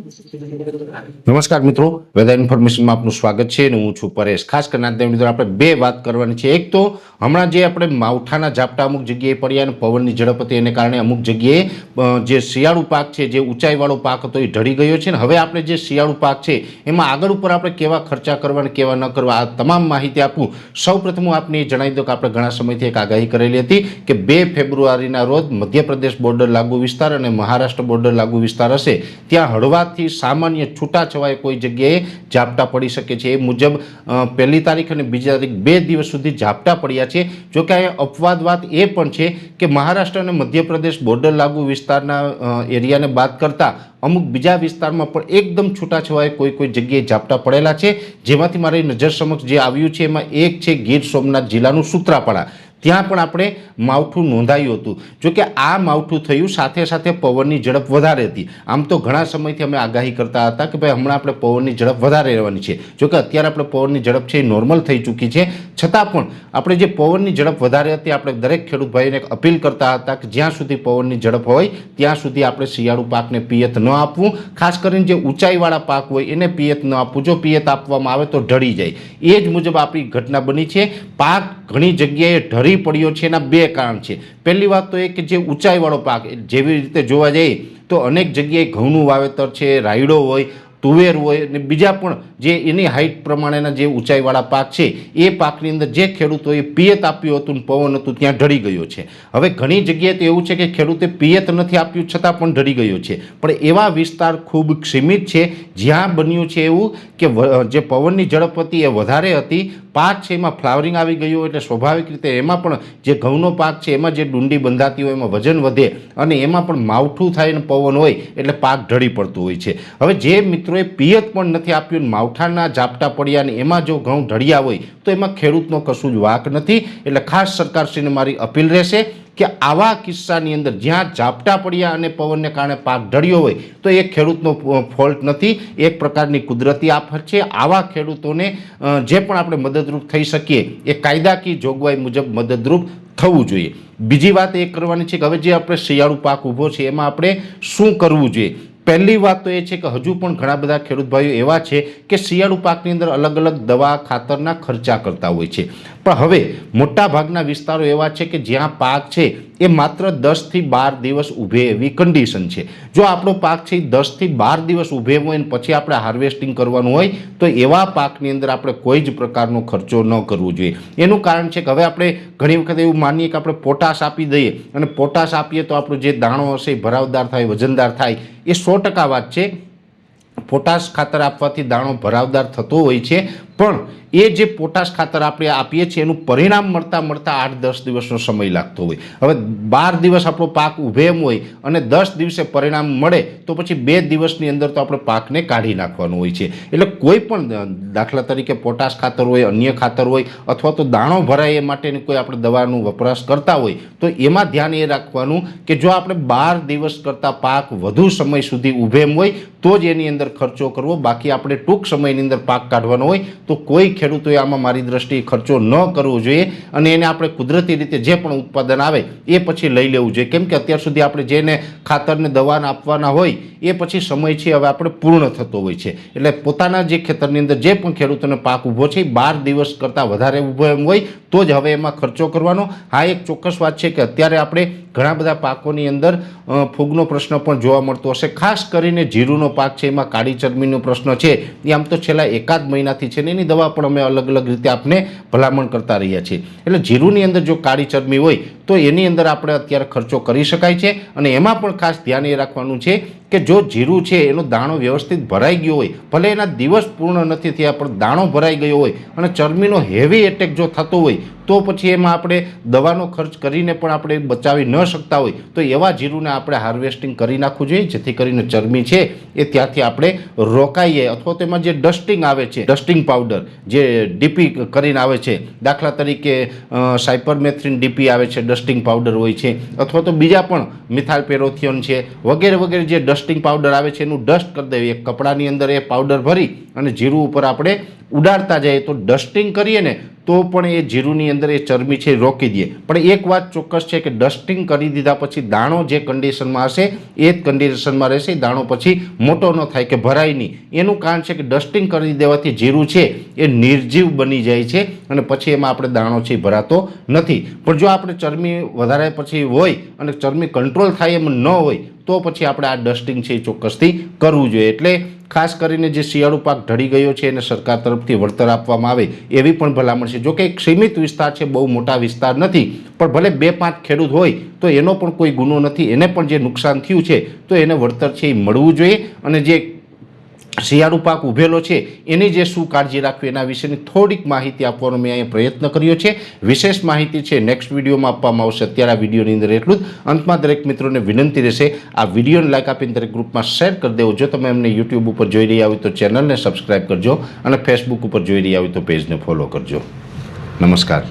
નમસ્કાર મિત્રો, વેધર ઇન્ફોર્મેશનમાં આપનું સ્વાગત છે અને હું છું પરેશ. ખાસ કરીને આજના મિત્રો આપણે બે વાત કરવાની છે. એક તો, હમણાં જે આપણે માવઠાના ઝાપટા અમુક જગ્યાએ પડ્યા અને પવનની ઝડપ હતી, એને કારણે અમુક જગ્યાએ જે શિયાળુ પાક છે, જે ઊંચાઈવાળો પાક હતો, એ ઢળી ગયો છે ને હવે આપણે જે શિયાળુ પાક છે, એમાં આગળ ઉપર આપણે કેવા ખર્ચા કરવા અને કેવા ન કરવા, આ તમામ માહિતી આપું. સૌ પ્રથમ હું આપને જણાવી દઉં કે આપણે ઘણા સમયથી એક આગાહી કરેલી હતી કે બે ફેબ્રુઆરીના રોજ મધ્યપ્રદેશ બોર્ડર લાગુ વિસ્તાર અને મહારાષ્ટ્ર બોર્ડર લાગુ વિસ્તાર હશે. ત્યાં હળવાથી સામાન્ય છૂટાછવાય કોઈ જગ્યાએ ઝાપટા પડી શકે છે. એ મુજબ પહેલી તારીખ અને બીજી તારીખ બે દિવસ સુધી ઝાપટા પડ્યા છે. જો કે અહીંયા અપવાદ વાત એ પણ છે કે મહારાષ્ટ્ર અને મધ્યપ્રદેશ બોર્ડર લાગુ વિસ્તારના એરિયાને બાદ કરતાં અમુક બીજા વિસ્તારમાં પણ એકદમ છૂટાછવાય કોઈ કોઈ જગ્યાએ ઝાપટા પડેલા છે. જેમાંથી મારી નજર સમક્ષ જે આવ્યું છે, એમાં એક છે ગીર સોમનાથ જિલ્લાનું સૂત્રાપાડા. ત્યાં પણ આપણે માવઠું નોંધાયું હતું. જોકે આ માવઠું થયું સાથે સાથે પવનની ઝડપ વધારે હતી. આમ તો ઘણા સમયથી અમે આગાહી કરતા હતા કે ભાઈ હમણાં આપણે પવનની ઝડપ વધારે રહેવાની છે. જોકે અત્યારે આપણે પવનની ઝડપ છે એ નોર્મલ થઈ ચૂકી છે. છતાં પણ આપણે જે પવનની ઝડપ વધારે હતી, આપણે દરેક ખેડૂત ભાઈને અપીલ કરતા હતા કે જ્યાં સુધી પવનની ઝડપ હોય, ત્યાં સુધી આપણે શિયાળુ પાકને પિયત ન આપવું. ખાસ કરીને જે ઊંચાઈવાળા પાક હોય, એને પિયત ન આપવું. જો પિયત આપવામાં આવે તો ઢળી જાય. એ જ મુજબ આપણી ઘટના બની છે. પાક ઘણી જગ્યાએ ઢળી પડ્યો છે એના બે કારણ છે. પહેલી વાત તો એ કે જે ઊંચાઈવાળો પાક જેવી રીતે જોવા જઈએ તો અનેક જગ્યાએ ઘઉંનું વાવેતર છે, રાયડો હોય તુવેર હોય અને બીજા પણ જે એની હાઇટ પ્રમાણેના જે ઊંચાઈવાળા પાક છે, એ પાકની અંદર જે ખેડૂતોએ પિયત આપ્યું હતું ને પવન હતું, ત્યાં ઢળી ગયો છે. હવે ઘણી જગ્યાએ તો એવું છે કે ખેડૂતે પિયત નથી આપ્યું, છતાં પણ ઢળી ગયો છે. પણ એવા વિસ્તાર ખૂબ સીમિત છે, જ્યાં બન્યું છે એવું કે જે પવનની ઝડપ હતી એ વધારે હતી, પાક છે એમાં ફ્લાવરિંગ આવી ગયું એટલે સ્વાભાવિક રીતે એમાં પણ જે ઘઉંનો પાક છે, એમાં જે ડુંડી બંધાતી હોય, એમાં વજન વધે અને એમાં પણ માવઠું થાય અને પવન હોય એટલે પાક ઢળી પડતું હોય છે. હવે જે મિત્રોએ પિયત પણ નથી આપ્યું માવઠાના ઝાપટા પડ્યા ને એમાં જો ઘઉં ઢળ્યા હોય તો એમાં ખેડૂતનો કશું જ વાક નથી. એટલે ખાસ સરકારશ્રીને મારી અપીલ રહેશે કે આવા કિસ્સાની અંદર જ્યાં ઝાપટા પડ્યા અને પવનને કારણે પાક ઢળ્યો હોય તો એ ખેડૂતનો ફોલ્ટ નથી. એક પ્રકારની કુદરતી આફત છે. આવા ખેડૂતોને જે પણ આપણે મદદરૂપ થઈ શકીએ, એ કાયદાકીય જોગવાઈ મુજબ મદદરૂપ થવું જોઈએ. બીજી વાત એ કરવાની છે કે હવે જે આપણે શિયાળુ પાક ઊભો છે, એમાં આપણે શું કરવું જોઈએ? પહેલી વાત તો એ છે કે હજુ પણ ઘણા બધા ખેડૂત ભાઈઓ એવા છે કે શિયાળુ પાકની અંદર અલગ અલગ દવા, ખાતરના ખર્ચા કરતા હોય છે. પણ હવે મોટાભાગના વિસ્તારો એવા છે કે જ્યાં પાક છે એ માત્ર દસથી બાર દિવસ ઊભે એવી કન્ડિશન છે. જો આપણો પાક છે એ દસથી બાર દિવસ ઊભે હોય ને પછી આપણે હાર્વેસ્ટિંગ કરવાનું હોય, તો એવા પાકની અંદર આપણે કોઈ જ પ્રકારનો ખર્ચો ન કરવો જોઈએ. એનું કારણ છે કે હવે આપણે ઘણી વખત એવું માનીએ કે આપણે પોટાશ આપી દઈએ અને પોટાશ આપીએ તો આપણો જે દાણો હશે એ ભરાવદાર થાય, વજનદાર થાય, એ સો ટકા વાત છે. પોટાશ ખાતર આપવાથી દાણો ભરાવદાર થતો હોય છે પણ એ જે પોટાશ ખાતર આપણે આપીએ છીએ, એનું પરિણામ મળતા મળતા આઠ દસ દિવસનો સમય લાગતો હોય. હવે બાર દિવસ આપણો પાક ઊભે એમ હોય અને દસ દિવસે પરિણામ મળે, તો પછી બે દિવસની અંદર તો આપણે પાકને કાઢી નાખવાનું હોય છે. એટલે કોઈ પણ દાખલા તરીકે પોટાશ ખાતર હોય, અન્ય ખાતર હોય, અથવા તો દાણો ભરાય એ માટેની કોઈ આપણે દવાનું વપરાશ કરતા હોય, તો એમાં ધ્યાન એ રાખવાનું કે જો આપણે બાર દિવસ કરતાં પાક વધુ સમય સુધી ઊભે એમ હોય, તો જ એની અંદર ખર્ચો કરવો. બાકી આપણે ટૂંક સમયની અંદર પાક કાઢવાનો હોય તો કોઈ ખેડૂતોએ આમાં મારી દ્રષ્ટિએ ખર્ચો ન કરવો જોઈએ અને એને આપણે કુદરતી રીતે જે પણ ઉત્પાદન આવે એ પછી લઈ લેવું જોઈએ. કેમ કે અત્યાર સુધી આપણે જેને ખાતરને દવાને આપવાના હોય, એ પછી સમય છે હવે આપણે પૂર્ણ થતો હોય છે. એટલે પોતાના જે ખેતરની અંદર જે પણ ખેડૂતોને પાક ઊભો છે, બાર દિવસ કરતાં વધારે ઊભો એમ હોય, તો જ હવે એમાં ખર્ચો કરવાનો. હા, એક ચોક્કસ વાત છે કે અત્યારે આપણે ઘણા બધા પાકોની અંદર ફૂગનો પ્રશ્ન પણ જોવા મળતો હશે. ખાસ કરીને જીરુનો પાક છે, એમાં કાળી ચરબીનો પ્રશ્ન છે. એ આમ તો છેલ્લા એકાદ મહિનાથી છે ને એની દવા પણ અમે અલગ અલગ રીતે આપને ભલામણ કરતા રહ્યા છીએ. એટલે જીરુની અંદર જો કાળી ચરબી હોય તો એની અંદર આપણે અત્યારે ખર્ચો કરી શકાય છે અને એમાં પણ ખાસ ધ્યાન એ રાખવાનું છે કે જો જીરું છે, એનો દાણો વ્યવસ્થિત ભરાઈ ગયો હોય, ભલે એના દિવસ પૂર્ણ નથી થયા, પણ દાણો ભરાઈ ગયો હોય અને ચરબીનો હેવી એટેક જો થતો હોય, તો પછી એમાં આપણે દવાનો ખર્ચ કરીને પણ આપણે બચાવી ન શકતા હોય, તો એવા જીરુંને આપણે હાર્વેસ્ટિંગ કરી નાખવું જોઈએ, જેથી કરીને ચરબી છે એ ત્યાંથી આપણે રોકાઈએ. અથવા તો એમાં જે ડસ્ટિંગ આવે છે ડસ્ટિંગ પાવડર જે ડીપી કરીને આવે છે, દાખલા તરીકે સાયપરમેથ્રિન ડીપી આવે છે પાવડર હોય છે, અથવા તો બીજા પણ મિથાલ પેરોથિયોન છે, વગેરે વગેરે જે ડસ્ટિંગ પાવડર આવે છે, એનું ડસ્ટ કરી દેવી. એક કપડાની અંદર એ પાવડર ભરી અને જીરું ઉપર આપણે ઉડાડતા જઈએ તો ડસ્ટિંગ કરીએ ને, તો પણ એ જીરુની અંદર એ ચરબી છે રોકી દઈએ પણ એક વાત ચોક્કસ છે કે ડસ્ટિંગ કરી દીધા પછી દાણો જે કન્ડિશનમાં હશે, એ જ કન્ડિશનમાં રહેશે. દાણો પછી મોટો ન થાય કે ભરાય નહીં. એનું કારણ છે કે ડસ્ટિંગ કરી દેવાથી જીરું છે એ નિર્જીવ બની જાય છે અને પછી એમાં આપણે દાણો છે ભરાતો નથી. પણ જો આપણે ચરમી વધારે પછી હોય અને ચરમી કંટ્રોલ થાય એમ ન હોય તો પછી આપણે આ ડસ્ટિંગ છે એ ચોક્કસથી કરવું જોઈએ. એટલે ખાસ કરીને જે શિયાળુ પાક ઢળી ગયો છે એને સરકાર તરફથી વળતર આપવામાં આવે એવી પણ ભલામણ છે. જોકે એક સીમિત વિસ્તાર છે, બહુ મોટા વિસ્તાર નથી, પણ ભલે બે પાંચ ખેડૂત હોય તો એનો પણ કોઈ ગુનો નથી. એને પણ જે નુકસાન થયું છે તો એને વળતર છે એ મળવું જોઈએ અને જે શિયાળુ પાક ઉભેલો છે. એની જે શું કાળજી રાખવી એના વિશેની થોડીક માહિતી આપવાનો મેં અહીંયા પ્રયત્ન કર્યો છે. વિશેષ માહિતી છે નેક્સ્ટ વિડીયોમાં આપવામાં આવશે. અત્યારે આ વિડીયોની અંદર એટલું જ. અંતમાં દરેક મિત્રોને વિનંતી રહેશે, આ વિડીયોને લાઈક આપીને દરેક ગ્રુપમાં શેર કરી દેવો. જો તમે અમને યુટ્યુબ ઉપર જોઈ રહ્યા હોય તો ચેનલને સબસ્ક્રાઈબ કરજો અને ફેસબુક ઉપર જોઈ રહ્યા હોય તો પેજને ફોલો કરજો. નમસ્કાર.